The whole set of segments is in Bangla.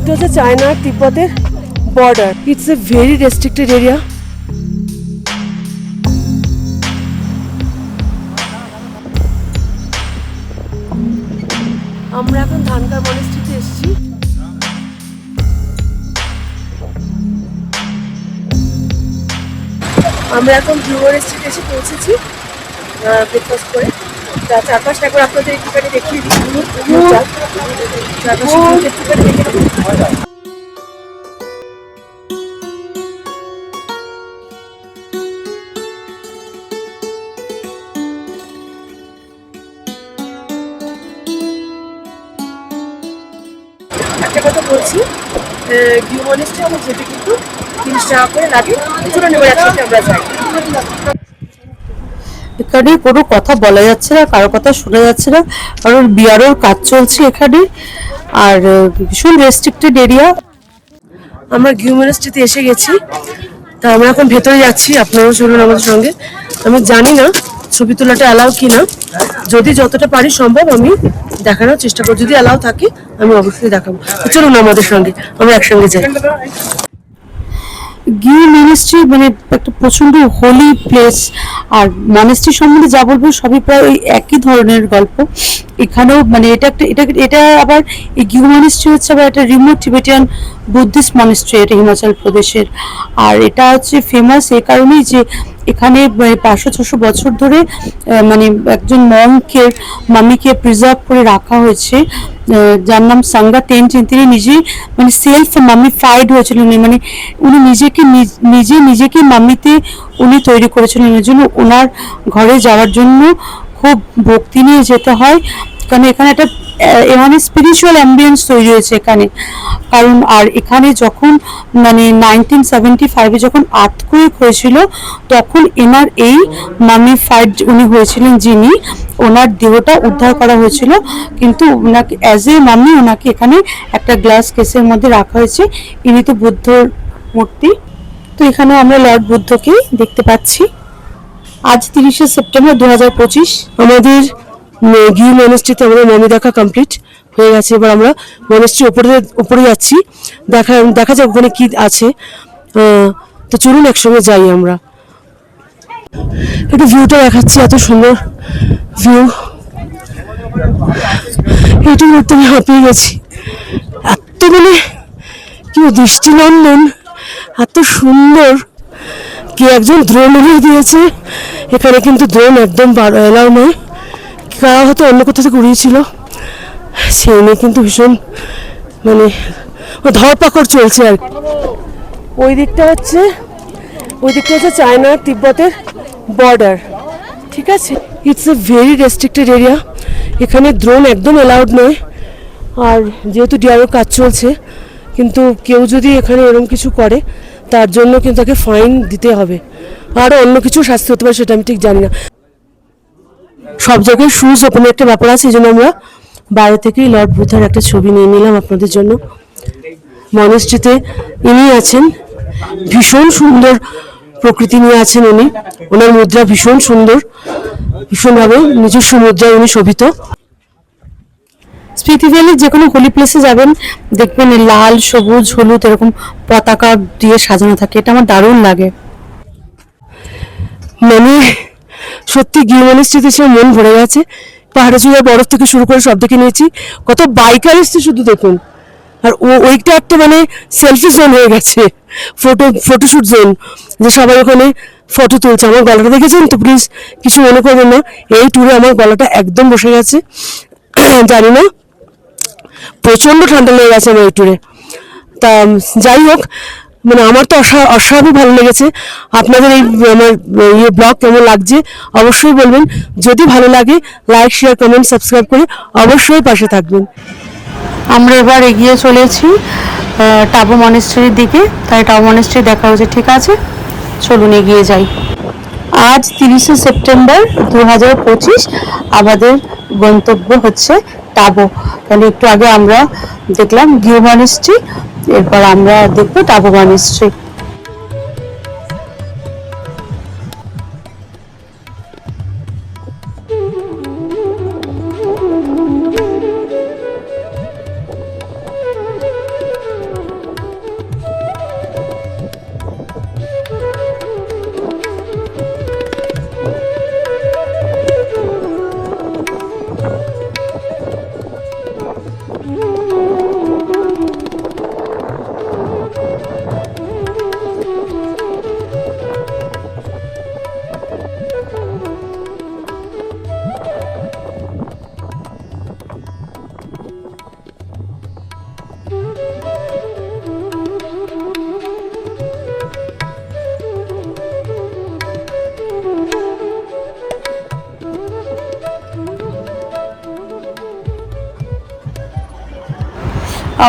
দিকটা হচ্ছে চায়না আর তিব্বতের border it's a very restricted area আমরা এখন ধানকার মনেস্ট্রিতে এসেছি। আমরা এখন ভিউ মনেস্ট্রিতে এসে পৌঁছেছি ব্রেকফাস্ট করে। চারপাশটা একবার আপনাদের একটুখানি দেখিয়ে দিচ্ছি চারপাশে একটুখানি দেখে একটা কথা বলছি ভিউ মনেস্ট্রি আমার যেতে কিন্তু তিরিশ টাকা করে লাগে। চলুন এবার একসাথে আমরা যাই। এখানে কোনো কথা বলা যাচ্ছে না, কারও কথা শোনা যাচ্ছে না, কারণ বিয়ারের কাজ চলছে এখানে, আর ভীষণ রেস্ট্রিক্টেড এরিয়া আমরা গিউ মনেস্ট্রিতে এসে গেছি, তা আমরা এখন ভেতরে যাচ্ছি, আপনারাও চলুন আমাদের সঙ্গে। আমি জানি না ছবি তোলাটা অ্যালাউ কি না যদি যতটা পারি সম্ভব আমি দেখানোর চেষ্টা করি, যদি অ্যালাউ থাকে, আমি অবশ্যই দেখাবো। চলুন আমাদের সঙ্গে, আমরা একসঙ্গে যাই। গিয়ে মিনিস্ট্রি মানে একটা প্রচণ্ড হোলি প্লেস আর মনেস্ট্রি সম্বন্ধে যা বলব সবই প্রায় ওই একই ধরনের গল্প। এখানেও মানে এটা একটা, এটা এটা আবার এই গিউ মনেস্ট্রি হচ্ছে আবার একটা রিমোট টিবেটিয়ান বুদ্ধিস্ট মনেস্ট্রি এটা হিমাচল প্রদেশের আর এটা হচ্ছে ফেমাস এই কারণেই যে এখানে পাঁচশো ছশো বছর ধরে মানে একজন মঙ্কের মামিকে প্রিজার্ভ করে রাখা হয়েছে। যার নাম সাঙ্গা টেনচেন তিনি নিজে মানে সেলফ মামিফাইড হয়েছিলেন। মানে উনি নিজেকে নিজে নিজেকে মামিতে উনি তৈরি করেছিলেন। এই জন্য ওনার ঘরে যাওয়ার জন্য খুব ভক্তি নিয়ে যেতে হয়। কারণ এখানে একটা মানে স্পিরিচুয়াল অ্যাম্বিয়েন্স তৈরি হয়েছে এখানে। কারণ আর এখানে যখন মানে নাইনটিন সেভেন্টি ফাইভে যখন আর্থকুইক হয়েছিল, তখন এনার এই মামি ফাইট উনি হয়েছিলেন যিনি, ওনার দেহটা উদ্ধার করা হয়েছিল। কিন্তু ওনাকে অ্যাজ এ মামি ওনাকে এখানে একটা গ্লাস কেসের মধ্যে রাখা হয়েছে। ইনি তো বুদ্ধর মূর্তি। তো এখানে আমরা লর্ড বুদ্ধকে দেখতে পাচ্ছি। আজ তিরিশে সেপ্টেম্বর দু হাজার পঁচিশ। আমাদের গিউ মনেস্ট্রিতে আমাদের মমি দেখা কমপ্লিট হয়ে গেছে। এবার আমরা মনেস্ট্রি উপরে উপরে যাচ্ছি। দেখা দেখা যাক ওখানে কি আছে। তো চলুন একসঙ্গে যাই আমরা। একটু ভিউটা দেখাচ্ছি, এত সুন্দর ভিউ এটা করতে আমি হাঁপিয়ে গেছি। এত মানে কি দৃষ্টিনন্দন, এত সুন্দর। কি একজন দ্রোণ উড়িয়ে দিয়েছে। এখানে কিন্তু দ্রোণ একদম এলাও নয়। কারা হয়তো অন্য কোথা থেকে উড়িয়েছিল। সেই নিয়ে কিন্তু ভীষণ মানে ধরপাকড় চলছে আর। ওই দিকটা হচ্ছে, ওই দিকটা হচ্ছে চায়না তিব্বতের বর্ডার ঠিক আছে? It's a very restricted area এখানে দ্রোন একদম অ্যালাউড নয়। আর যেহেতু ডিআরও কাজ চলছে, কিন্তু কেউ যদি এখানে এরকম কিছু করে, তার জন্য কিন্তু তাকে ফাইন দিতে হবে। আরও অন্য কিছু শাস্তি হতে পারে সেটা আমি ঠিক জানি না। সব জায়গায় শুজ ওপেনের একটা ব্যাপার আছে, এই জন্য আমরা বাইরে থেকেই লর্ড বুথার একটা ছবি নিয়ে নিলাম আপনাদের জন্য। মনেস্ট্রিতে ইনি আছেন, ভীষণ সুন্দর প্রকৃতি নিয়ে আছেন উনি। ওনার মুদ্রা ভীষণ সুন্দর, ভীষণভাবে নিজস্ব মুদ্রায় উনি শোভিত। স্মৃতি ভ্যালি, যে কোনো হোলি প্লেসে যাবেন, দেখবেন লাল, সবুজ, হলুদ, এরকম পতাকা দিয়ে সাজানো থাকে। এটা আমার দারুণ লাগে। মানে সত্যি গিয়ে মনেস্ট্রিতে এসে মন ভরে গেছে। পাহাড়ে চূড়ার বরফ থেকে শুরু করে সব দেখে নিয়েছি। কত বাইকার এসছে শুধু দেখুন। আর ও ওইটা একটা মানে সেলফি জোন হয়ে গেছে। ফটো ফটোশুট জোন যে সবাই ওখানে ফটো তুলছে। আমার গলাটা দেখেছেন তো প্লিজ কিছু মনে করবেন না। এই ট্যুরে আমার গলাটা একদম বসে গেছে। জানি না। প্রচণ্ড ঠান্ডা লেগে গেছে আমার এই ট্যুরে তা, যাই হোক মানে আমার তো অসা অস্বাভাবিক ভালো লেগেছে। আপনাদের এই, আমার ইয়ে ব্লগ কেমন লাগছে অবশ্যই বলবেন। যদি ভালো লাগে লাইক শেয়ার কমেন্ট সাবস্ক্রাইব করে অবশ্যই পাশে থাকবেন। আমরা এবার এগিয়ে চলেছি টাবু মনেস্ট্রির দিকে। তাই টাবু মনেস্ট্রি দেখা হচ্ছে ঠিক আছে? চলুন এগিয়ে যাই। আজ তিরিশে সেপ্টেম্বর দু হাজার পঁচিশ আমাদের গন্তব্য হচ্ছে টাবো। তাহলে একটু আগে আমরা দেখলাম গিউ মনেস্ট্রি এরপর আমরা দেখব টাবো মনেস্ট্রি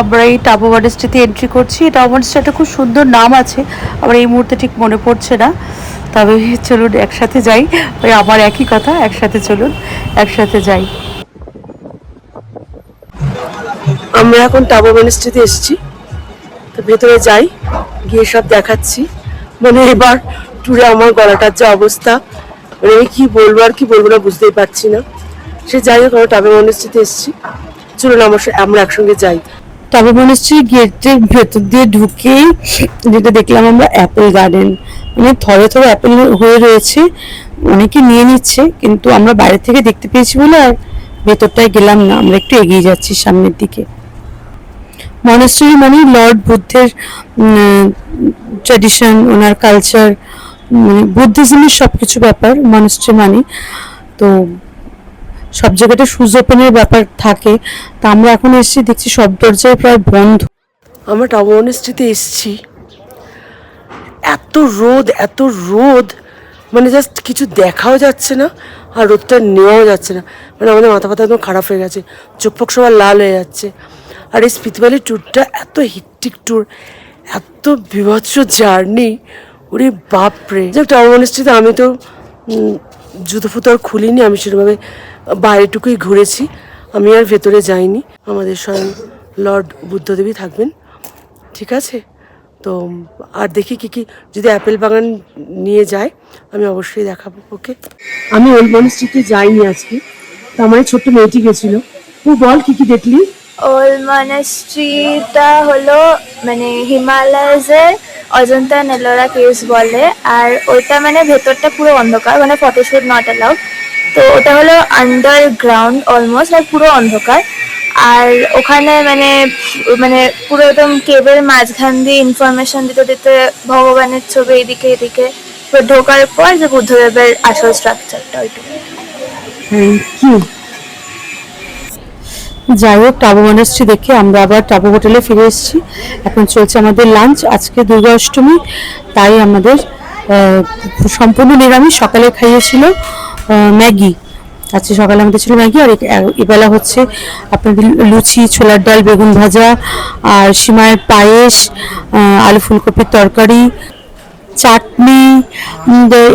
আমরা এই টাবো মনেস্ট্রিতে এন্ট্রি করছি। টাবো মনেস্ট্রি খুব সুন্দর নাম আছে। আমার এই মুহূর্তে ঠিক মনে পড়ছে না। তবে চলুন, একসাথে যাই। ওই আমার একই কথা, একসাথে চলুন, একসাথে যাই। আমরা এখন টাবো মিনিস্ট্রিতে এসেছি। তো ভেতরে যাই, গিয়ে সব দেখাচ্ছি। মানে এবার ট্যুরে আমার গলাটার যে অবস্থা মানে আমি কি বলব আর কি বলব না বুঝতেই পারছি না। সে যাই হোক, আমরা টাবো মিনিস্ট্রিতে এসেছি। চলুন, আমার আমরা একসঙ্গে যাই। টাবো মনেস্ট্রি গেটের ভেতর দিয়ে ঢুকেই যেটা দেখলাম আমরা অ্যাপেল গার্ডেন। মানে থরে থরে অ্যাপেল হয়ে রয়েছে, অনেকে নিয়ে নিচ্ছে, কিন্তু আমরা বাইরে থেকে দেখতে পেয়েছি বলে আর ভেতরটায় গেলাম না। আমরা একটু এগিয়ে যাচ্ছি সামনের দিকে। মনেস্ট্রি মানে লর্ড বুদ্ধের ট্র্যাডিশন ওনার কালচার মানে বুদ্ধিজমের সব কিছু ব্যাপার মনেস্ট্রি মানে। তো সব জায়গাটা সুজ ওপেনের ব্যাপার থাকে, তা আমরা এখন এসেছি, দেখছি সব দরজায় প্রায় বন্ধ। আমরা টাবো মিনিস্ট্রিতে এসেছি। এত রোদ এত রোদ মানে জাস্ট কিছু দেখাও যাচ্ছে না, আর রোদটা নেওয়াও যাচ্ছে না। মানে আমাদের মাথা ফাথা একদম খারাপ হয়ে গেছে, চোখ ফোক সবার লাল হয়ে যাচ্ছে। আর এই স্পিতিবালি ট্যুরটা এত হিকটিক ট্যুর এত বিভৎস জার্নি ওরে বাপরে। যে টাউন মনিস্ট্রিতে আমি তো জুতো ফুতো আর খুলিনি, আমি সেরকমভাবে বাইরেটুকুই ঘুরেছি। আমি আর ভেতরে যাইনি। আমাদের স্বয়ং লর্ড বুদ্ধদেবী থাকবেন। ঠিক আছে? তো, আর দেখি কি কি যদি অ্যাপেল বাগান নিয়ে যায়, আমি অবশ্যই দেখাবো, ওকে? আমি ওল্ড মনিস্ট্রিতে যাইনি আজকে। তো আমার ছোট্ট মেয়েটি গেছিল। ও বল কি কি দেখলি? ওল্ড মনাস্ট্রিটা হলো মানে হিমালয়াসের অজন্তা নেলোরা কেভস বলে, আর ওইটা মানে ভেতরটা পুরো অন্ধকার মানে ফটোশুট নট অ্যালাউড তো ওটা হলো আন্ডারগ্রাউন্ড অলমোস্ট আর পুরো অন্ধকার। আর ওখানে মানে মানে পুরো একদম কেবের মাঝখান দিয়ে ইনফরমেশন দিতে দিতে ভগবানের ছবি এদিকে এদিকে ঢোকার পর যে বুদ্ধদেবের আসল স্ট্রাকচারটা ওইটুকু। যাই হোক, টাবু মনেস্ট্রি দেখে আমরা আবার টাবু হোটেলে ফিরে এসেছি। এখন চলছে আমাদের লাঞ্চ আজকে দুর্গা অষ্টমী তাই আমাদের সম্পূর্ণ নিরামিষ, সকালে খাইয়েছিল ম্যাগি। আজকে সকালে আমাদের ছিল ম্যাগি, আর এবেলা হচ্ছে আপনাদের লুচি, ছোলার ডাল, বেগুন ভাজা, আর সিমায়ের পায়েস আলু ফুলকপির তরকারি, চাটনি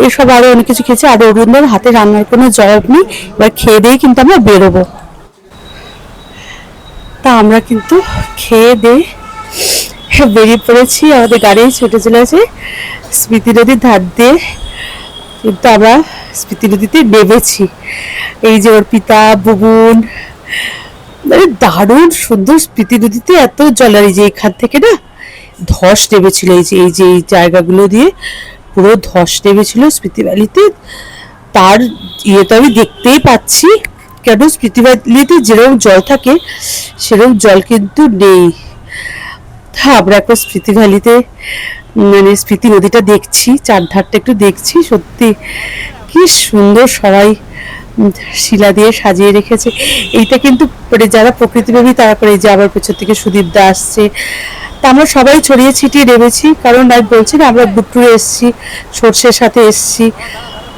এসব আরও অনেক কিছু খেয়েছে। আর অরুণদার হাতে রান্নার কোনো জবাব নেই। এবার খেয়ে দিয়ে কিন্তু আমরা বেরোবো। তা আমরা কিন্তু খেয়ে দিয়ে বেরিয়ে পড়েছি আমাদের গাড়ি ছুটে চলেছে স্মৃতি নদীর ধার দিয়ে। কিন্তু আমরা স্মৃতি নদীতে নেমেছি। এই যে অর্পিতা বুবুন মানে দারুণ সুন্দর স্মৃতি নদীতে এত জল এই যে এখান থেকে না ধস নেমেছিল। এই যে এই যে, এই জায়গাগুলো দিয়ে পুরো ধস নেমেছিল স্মৃতি তার ইয়ে তো আমি দেখতেই পাচ্ছি। কেন? ভ্যালিতে যেরকম জল থাকে, সেরকম জল কিন্তু নেই। তা আমরা এখন স্মৃতি ভ্যালিতে মানে স্মৃতি নদীটা দেখছি, চারধারটা একটু দেখছি, সত্যি কি সুন্দর সবাই শিলা দিয়ে সাজিয়ে রেখেছে। এইটা কিন্তু মানে যারা প্রকৃতিপ্রেমী, তারা করে যে আবার পেছন থেকে সুদীপ দা আসছে। তা আমরা সবাই ছড়িয়ে ছিটিয়ে নেমেছি, কারণ আমি বলছি না, আমরা বুট্টুরে এসেছি, সর্ষের সাথে এসেছি।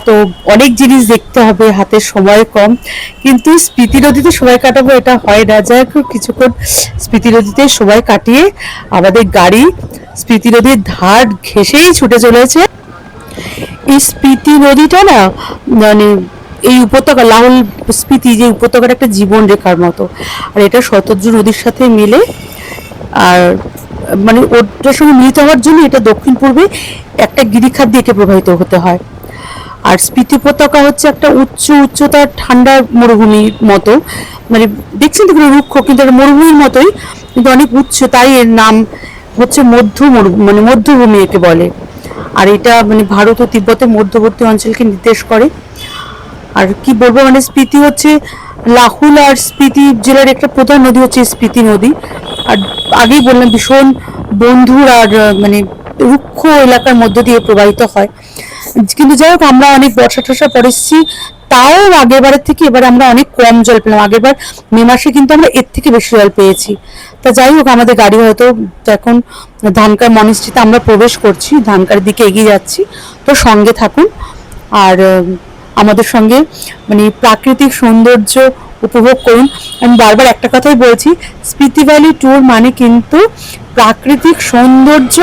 তো অনেক জিনিস দেখতে হবে, হাতে সময় কম। কিন্তু স্মৃতি নদীতে সময় কাটাবো এটা হয় না। হোক, কিছুক্ষণ স্মৃতি নদীতে সময় কাটিয়ে আমাদের গাড়ি স্মৃতি নদীর ধার ঘেসেই ছুটে চলেছে। এই স্পিতি নদীটা না মানে এই উপত্যকা লাহুল স্পিতি যে উপত্যকাটা একটা জীবন রেখার মতো। আর এটা শতদ্রু নদীর সাথে মিলে। আর মানে ওটার সঙ্গে মিলিত হওয়ার জন্য এটা দক্ষিণ পূর্বে একটা গিরিখাত দিয়ে প্রবাহিত হতে হয়। আর স্পিতি উপত্যকা হচ্ছে একটা উচ্চ উচ্চতার ঠান্ডা মরুভূমির মতো। মানে দেখছেন তো রুক্ষ, কিন্তু একটা মরুভূমির মতোই, কিন্তু অনেক উচ্চ, তাই এর নাম হচ্ছে মধ্য মরু মানে মধ্যভূমি একে বলে। আর এটা মানে ভারত ও তিব্বতের মধ্যবর্তী অঞ্চলকে নির্দেশ করে। আর কি বলব মানে স্পিতি হচ্ছে লাহুল আর স্পিতি জেলার একটা প্রধান নদী হচ্ছে স্পিতি নদী। আর আগেই বললাম, ভীষণ বন্ধুর আর মানে রুক্ষ এলাকার মধ্য দিয়ে প্রবাহিত হয়। কিন্তু যাই হোক, আমরা অনেক বর্ষা টর্ষা এসেছি। তাও আগের বারের থেকে এবার আমরা অনেক কম জল পেলাম। আগের বার মে মাসে কিন্তু আমরা এর থেকে বেশি জল পেয়েছি। তা যাই হোক, আমাদের গাড়ি হয়তো এখন ধানকার মনিস্ট্রিতে আমরা প্রবেশ করছি, ধানকার দিকে এগিয়ে যাচ্ছি। তো সঙ্গে থাকুন। আর আমাদের সঙ্গে মানে প্রাকৃতিক সৌন্দর্য উপভোগ করুন। আমি বারবার একটা কথাই বলছি, স্পিতি ভ্যালি ট্যুর মানে কিন্তু প্রাকৃতিক সৌন্দর্য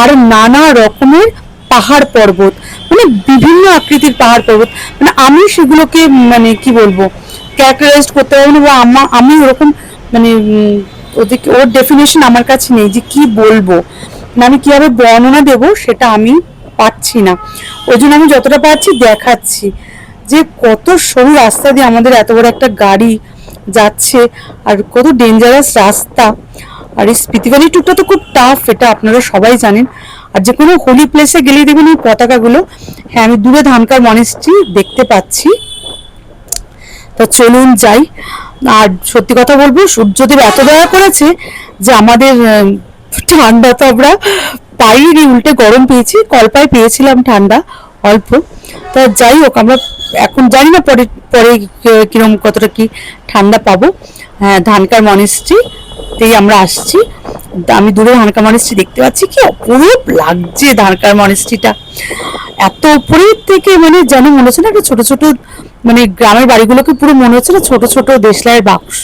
আর নানা রকমের পাহাড় পর্বত মানে বিভিন্ন আকৃতির পাহাড় পর্বত মানে আমি সেগুলোকে মানে কি বলব ক্যারেক্টারাইজ করতে পারব না বা আমা, আমি ওরকম মানে ওদিকে, ওর ডেফিনেশন আমার কাছে নেই যে কি বলব মানে আমি কীভাবে বর্ণনা দেব সেটা আমি পাচ্ছি না। ওই জন্য আমি যতটা পাচ্ছি দেখাচ্ছি যে কত সরু রাস্তা দিয়ে আমাদের এত বড় একটা গাড়ি যাচ্ছে আর কত ডেঞ্জারাস রাস্তা। আর এই স্পিতি ভ্যালি ট্যুরটা তো খুব টাফ এটা আপনারা সবাই জানেন। আর যে কোনো হোলি প্লেসে গেলেই দেখবেন এই পতাকাগুলো। হ্যাঁ আমি দূরে ধানকার মনেস্ট্রি দেখতে পাচ্ছি। তো চলুন যাই। আর সত্যি কথা বলব, সূর্যদেব এত দয়া করেছে যে আমাদের ঠান্ডা তো আমরা পাইনি, উল্টে গরম পেয়েছি, কল্পায় পেয়েছিলাম ঠান্ডা অল্প। তা যাই হোক, আমরা এখন জানি না পরে পরে কিরম কতটা কি ঠান্ডা পাবো। হ্যাঁ ধানকার মনেস্ট্রিতেই আমরা আসছি। আমি দূরে ধানকার মনেস্ট্রি দেখতে পাচ্ছি কি অপরূপ লাগছে ধানকার মনেস্ট্রিটা এত উপরের থেকে মানে যেন মনে হচ্ছে না একটা ছোট ছোট মানে গ্রামের বাড়িগুলোকে পুরো মনে হচ্ছে না ছোট ছোট দেশলাইয়ের বাক্স।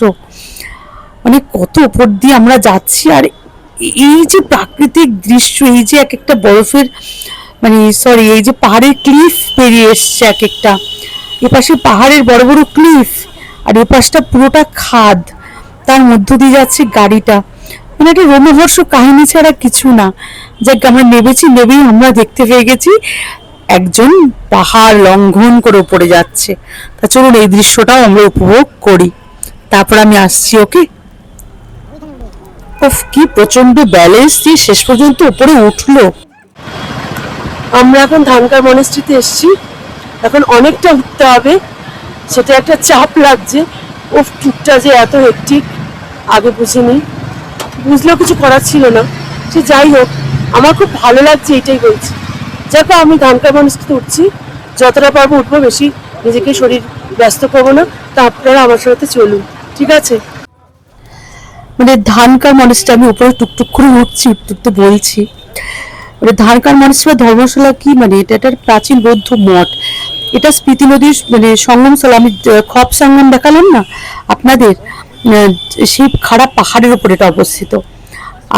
মানে কত উপর দিয়ে আমরা যাচ্ছি আর এই যে প্রাকৃতিক দৃশ্য, এই যে এক একটা বরফের মানে সরি এই যে পাহাড়ের ক্লিফ বেরিয়ে এসছে এক একটা। এপাশে পাহাড়ের বড় বড় ক্লিফ আর এপাশটা পুরোটা খাদ। তার মধ্য দিয়ে যাচ্ছে গাড়িটা। মানে একটা রোমহর্ষ কাহিনী ছাড়া কিছু না। যাক, আমরা নেমেছি নেবেই আমরা দেখতে পেয়ে গেছি, একজন পাহাড় লঙ্ঘন করে উপরে যাচ্ছে। তা চলুন, এই দৃশ্যটাও আমরা উপভোগ করি। তারপর আমি আসছি, ওকে? উফ, কি প্রচণ্ড ব্যালেন্স দিয়ে শেষ পর্যন্ত উপরে উঠল। আমরা এখন ধানকার মনেস্ট্রিতে এসেছি। এখন অনেকটা উঠতে হবে। সেটা একটা চাপ লাগছে। ও টুকটা যে এত হেক্টিক আগে বুঝিনি। বুঝলেও কিছু করার ছিল না। সে যাই হোক, আমার খুব ভালো লাগছে এটাই বলছি। দেখো আমি ধানকার মনেস্ট্রিতে উঠছি। যতটা পারব উঠবো বেশি। নিজেকে শরীর ব্যস্ত করব না। তা আপনারা আমার সাথে চলুন। ঠিক আছে? মানে ধানকার মানুষটা, আমি উপরে টুকটুক করে উঠছি উঠতে বলছি। মানে ধানকার মনেস্ট্রি বা ধর্মশালা কি? মানে এটা একটা প্রাচীন বৌদ্ধ মঠ। এটা স্মৃতি নদীর মানে সঙ্গমস্থল আমি খপ সঙ্গম দেখালাম না আপনাদের? খারাপ পাহাড়ের উপর এটা অবস্থিত।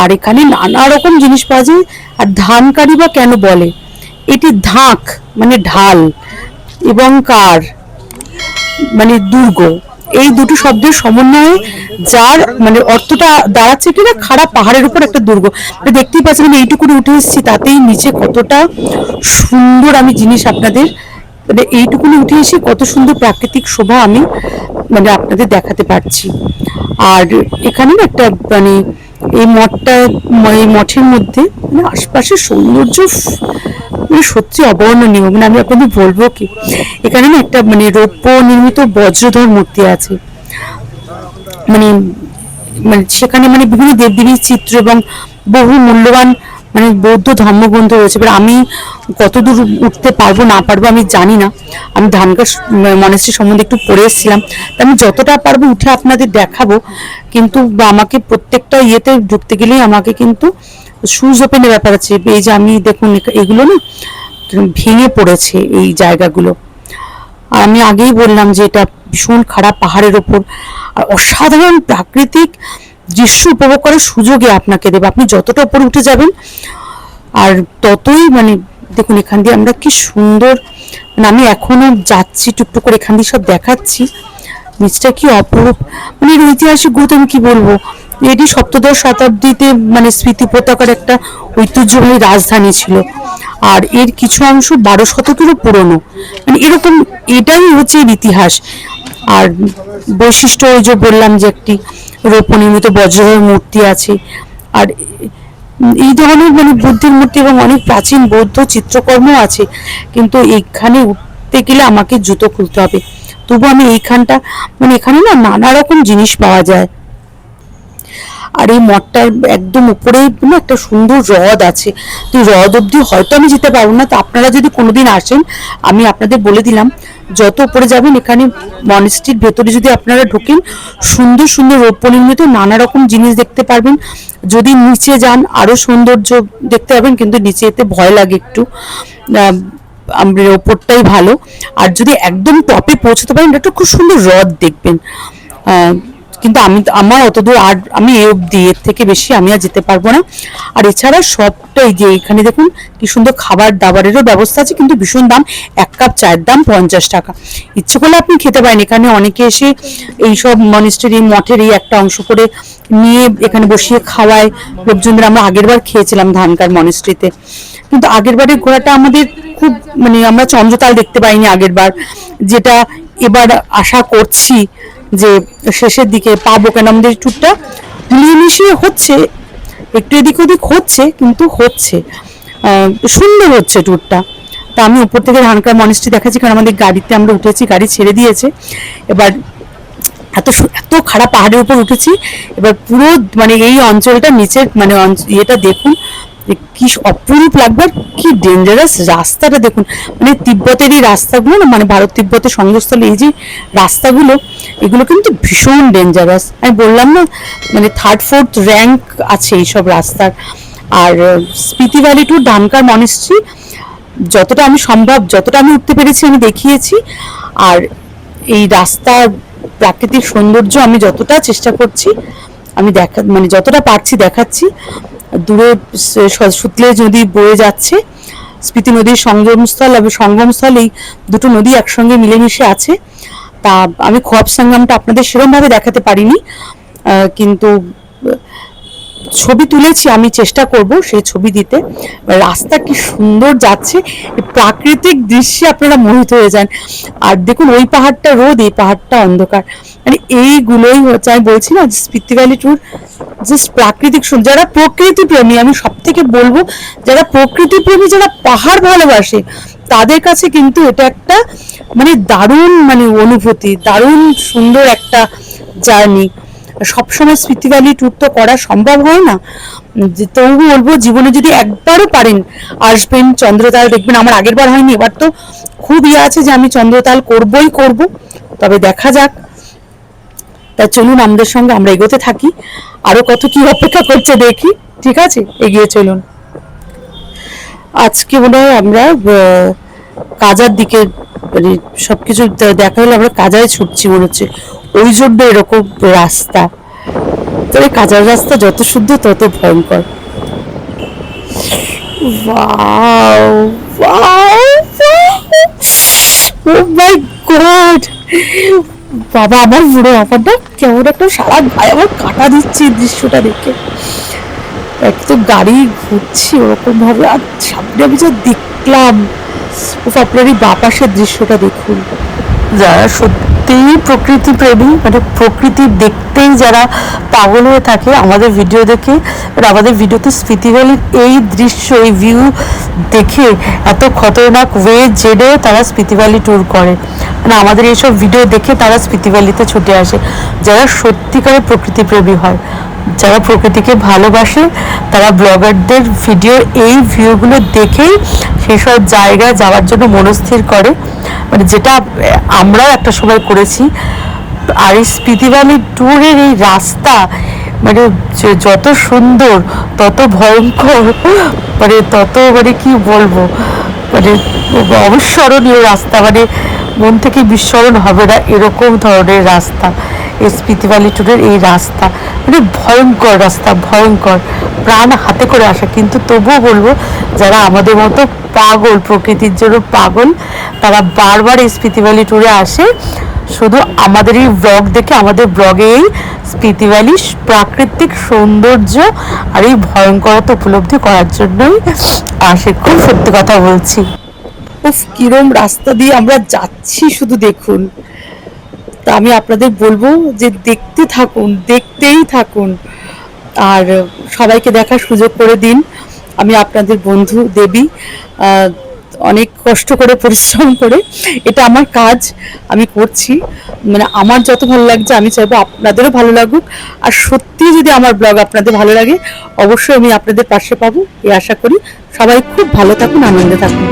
আর এখানে নানা রকম জিনিস পাওয়া যায়, আর ধানকারি বা কেন বলে? এটি ধাক মানে ঢাল, এবং কার মানে দুর্গ। এই দুটো শব্দের সমন্বয়ে যার মানে অর্থটা দাঁড়াচ্ছে কিনা খারাপ পাহাড়ের উপর একটা দুর্গ। দেখতেই পাচ্ছেন, আমি এইটুকুনি উঠে এসেছি, তাতেই নিচে কতটা সুন্দর আমি জিনিস আপনাদের মানে এইটুকুনি উঠে এসে কত সুন্দর প্রাকৃতিক শোভা আমি মানে আপনাদের দেখাতে পারছি। আর এখানে একটা মানে এই মঠটা, এই মঠের মধ্যে মানে আশপাশের সৌন্দর্য মানে সত্যি অবর্ণনীয়। মানে আমি আপনাদের বলব কি, এখানে না একটা মানে রৌপ্য নির্মিত বজ্রধর মূর্তি আছে। মানে মানে সেখানে মানে বিভিন্ন দেবদেবীর চিত্র এবং বহু মূল্যবান মানে বৌদ্ধ ধর্মগ্রন্থ রয়েছে। এবার আমি কতদূর উঠতে পারব না পারব আমি জানি না। আমি ধানগাছ মনেশ্রী সম্বন্ধে একটু পড়ে এসেছিলাম। তা আমি যতটা পারব উঠে আপনাদের দেখাবো। কিন্তু আমাকে প্রত্যেকটা ইয়েতে ঢুকতে গেলেই আমাকে কিন্তু শুজ ওপেনের ব্যাপার আছে। এই যে আমি দেখুন এগুলো না ভেঙে পড়েছে এই জায়গাগুলো। আর আমি আগেই বললাম যে এটা ভীষণ খারাপ পাহাড়ের ওপর। আর অসাধারণ প্রাকৃতিক দৃশ্য উপভোগ করার সুযোগে আপনাকে দেবে। আপনি যতটা উপরে উঠে যাবেন, আর ততই মানে দেখুন, এখান দিয়ে আমরা কি সুন্দর মানে আমি এখনও যাচ্ছি, টুকটুক করে এখান দিয়ে সব দেখাচ্ছি। নিচটা কি অপরূপ? মানে এর ঐতিহাসিক গুরুত্ব আমি কি বলব? এটি সপ্তদশ শতাব্দীতে মানে স্মৃতি পতাকার একটা ঐতিহ্যবাহী রাজধানী ছিল। আর এর কিছু অংশ বারো শতকেরও পুরনো। মানে এরকম এটাই হচ্ছে ইতিহাস। আর বৈশিষ্ট্য ওই যে বললাম যে একটি রৌপ্য নির্মিত বজ্রধর মূর্তি আছে। আর এই ধরনের মানে বুদ্ধির মূর্তি এবং অনেক প্রাচীন বৌদ্ধ চিত্রকর্ম আছে। কিন্তু এইখানে উঠতে গেলে আমাকে জুতো খুলতে হবে। তবু আমি এইখানটা মানে এখানে না নানা রকম জিনিস পাওয়া যায়। আর এই মঠটার একদম উপরেই না একটা সুন্দর হ্রদ আছে। তো হ্রদ অব্দি হয়তো আমি যেতে পারব না। তো আপনারা যদি কোনোদিন আসেন, আমি আপনাদের বলে দিলাম, যত উপরে যাবেন, এখানে মনেস্ট্রির ভেতরে যদি আপনারা ঢোকেন, সুন্দর সুন্দর রৌপ্য নির্মিত নানা রকম জিনিস দেখতে পারবেন। যদি নিচে যান আরও সৌন্দর্য দেখতে পাবেন, কিন্তু নিচে এতে ভয় লাগে একটু। ওপরটাই ভালো। আর যদি একদম টপে পৌঁছতে পারেন, একটা খুব সুন্দর হ্রদ দেখবেন। কিন্তু আমি আমার অত দূর আর আমি এ অব্দি এর থেকে বেশি আমি আর যেতে পারব না। আর এছাড়া সবটাই যে এখানে দেখুন, কি সুন্দর খাবার দাবারেরও ব্যবস্থা আছে, কিন্তু ভীষণ দাম, এক কাপ চায়ের দাম পঞ্চাশ টাকা। ইচ্ছে করলে আপনি খেতে পারেন, এখানে অনেকে এসে এইসব মনিস্টারি মঠের এই একটা অংশ করে নিয়ে এখানে বসিয়ে খাওয়ায়। লোকজনদের আমরা আগের বার খেয়েছিলাম ধানকার মনিস্ট্রিতে কিন্তু আগের বারের ঘোরাটা আমাদের খুব মানে আমরা চন্দ্রতাল দেখতে পাইনি আগের বার। যেটা এবার আশা করছি যে শেষের দিকে পাবো কেন? আমাদের ট্যুরটা মিলিয়ে হচ্ছে, একটু এদিক ওদিক হচ্ছে, কিন্তু হচ্ছে। সুন্দর হচ্ছে ট্যুরটা তা আমি উপর থেকে ধানকার মনিস্ট্রি দেখাচ্ছি, কারণ আমাদের গাড়িতে আমরা উঠেছি, গাড়ি ছেড়ে দিয়েছে। এবার এত এত খারাপ পাহাড়ের উপর উঠেছি, এবার পুরো মানে এই অঞ্চলটা নিচের মানে ইয়েটা দেখুন যে কি অপরূপ লাগবে আর কি ডেঞ্জারাস রাস্তাটা দেখুন। মানে তিব্বতের এই রাস্তাগুলো না মানে ভারত তিব্বতের সংযোগস্থলে এই যে রাস্তাগুলো, এগুলো কিন্তু ভীষণ ডেঞ্জারাস আমি বললাম না মানে থার্ড ফোর্থ র্যাঙ্ক আছে এইসব রাস্তার। আর Spiti valley to Dhankar monastery যতটা আমি সম্ভব, যতটা আমি উঠতে পেরেছি, আমি দেখিয়েছি। আর এই রাস্তার প্রাকৃতিক সৌন্দর্য আমি যতটা চেষ্টা করছি, আমি দেখা মানে যতটা পারছি দেখাচ্ছি দূরে সুতলে নদী বয়ে যাচ্ছে। স্মৃতি নদীর সংগমস্থল এবং সঙ্গমস্থল এই দুটো নদী একসঙ্গে মিলেমিশে আছে। তা আমি খোয়াব সংগ্রামটা আপনাদের সেরকমভাবে দেখাতে পারিনি। কিন্তু ছবি তুলেছি, আমি চেষ্টা করব সেই ছবি দিতে। রাস্তা কি সুন্দর যাচ্ছে প্রাকৃতিক দৃশ্যে আপনারা মোহিত হয়ে যান। আর দেখুন, ওই পাহাড়টা রোদ, এই পাহাড়টা অন্ধকার। মানে এইগুলোই হচ্ছে, আমি বলছি না স্পিতি ভ্যালি ট্যুর জাস্ট প্রাকৃতিক যারা প্রকৃতি প্রেমী, আমি সব থেকে বলব, যারা প্রকৃতি প্রেমী, যারা পাহাড় ভালোবাসে, তাদের কাছে কিন্তু এটা একটা মানে দারুণ মানে অনুভূতি, দারুণ সুন্দর একটা জার্নি। সবসময় স্মৃতি ভ্যালি ট্যুর তো করা সম্ভব হয় না। তবু বলব, জীবনে যদি একবারও পারেন আসবেন, চন্দ্রতাল দেখবেন, আমার আগের বার হয়নি, এবার তো খুব ইয়ে আছে যে আমি চন্দ্রতাল করবই করব। তবে দেখা যাক। তা চলুন, আমাদের সঙ্গে আমরা এগোতে থাকি। আরও কত কি অপেক্ষা করছে দেখি, ঠিক আছে? এগিয়ে চলুন। আজকে মনে হয় আমরা কাজার দিকে মানে সবকিছু দে- দেখা হলে আমরা কাজায় ছুটছি মনে হচ্ছে। ওই জন্য এরকম রাস্তা। তবে কাজার রাস্তা যত শুদ্ধ তত ভয়ঙ্কর! Oh বাবা, আমার বুড়ো ব্যাপারটা কেমন একটা সারা গায়ে আমার কাটা দিচ্ছে এই দৃশ্যটা দেখে। এক গাড়ি ঘুরছি ওরকম ভাবে আর সামনে আমি যা দেখলাম। আপনার এই বাপাসের দৃশ্যটা দেখুন। যারা সত্যিই প্রকৃতি প্রেমী মানে প্রকৃতি দেখতেই যারা পাগল হয়ে থাকে আমাদের ভিডিও দেখে আর আমাদের ভিডিওতে স্মৃতি ভ্যালির এই দৃশ্য, এই ভিউ দেখে এত খতরনাক ওয়ে জেনেও তারা স্মৃতি ভ্যালি ট্যুর করে। মানে আমাদের এইসব ভিডিও দেখে তারা স্মৃতি ভ্যালিতে ছুটে আসে। যারা সত্যিকারের প্রকৃতি প্রেমী হয়, যারা প্রকৃতিকে ভালোবাসে, তারা ব্লগারদের ভিডিও এই ভিউগুলো দেখেই সেসব জায়গায় যাওয়ার জন্য মনস্থির করে। মানে যেটা আমরাও একটা সময় করেছি। আর এই স্পিতি ট্যুরের এই রাস্তা মানে যত সুন্দর, তত ভয়ঙ্কর মানে তত মানে কি বলব মানে অবিস্মরণীয় রাস্তা মানে মন থেকে বিস্মরণ হবে না এরকম ধরনের রাস্তা। এই স্পিতি ট্যুরের এই রাস্তা মানে ভয়ঙ্কর রাস্তা, ভয়ঙ্কর। প্রাণ হাতে করে আসা। কিন্তু তবুও বলব, যারা আমাদের মতো পাগল, প্রকৃতির জন্য পাগল, তারা বারবার এই স্পিতি ভ্যালি ট্যুরে আসে। শুধু আমাদের এই ব্লগ দেখে, আমাদের ব্লগে এই স্পিতি ভ্যালির প্রাকৃতিক সৌন্দর্য আর এই ভয়ঙ্করতা উপলব্ধি করার জন্যই আসে। খুব সত্যি কথা বলছি। উফ, কিরম রাস্তা দিয়ে আমরা যাচ্ছি, শুধু দেখুন। তা আমি আপনাদের বলব যে দেখতে থাকুন, দেখতেই থাকুন। আর সবাইকে দেখার সুযোগ করে দিন। আমি আপনাদের বন্ধু দেবী অনেক কষ্ট করে পরিশ্রম করে এটা আমার কাজ, আমি করছি। মানে আমার যত ভালো লাগছে আমি চাইব আপনাদেরও ভালো লাগুক। আর সত্যি যদি আমার ব্লগ আপনাদের ভালো লাগে, অবশ্যই আমি আপনাদের পাশে পাবো। এই আশা করি সবাই খুব ভালো থাকুন, আনন্দে থাকুন।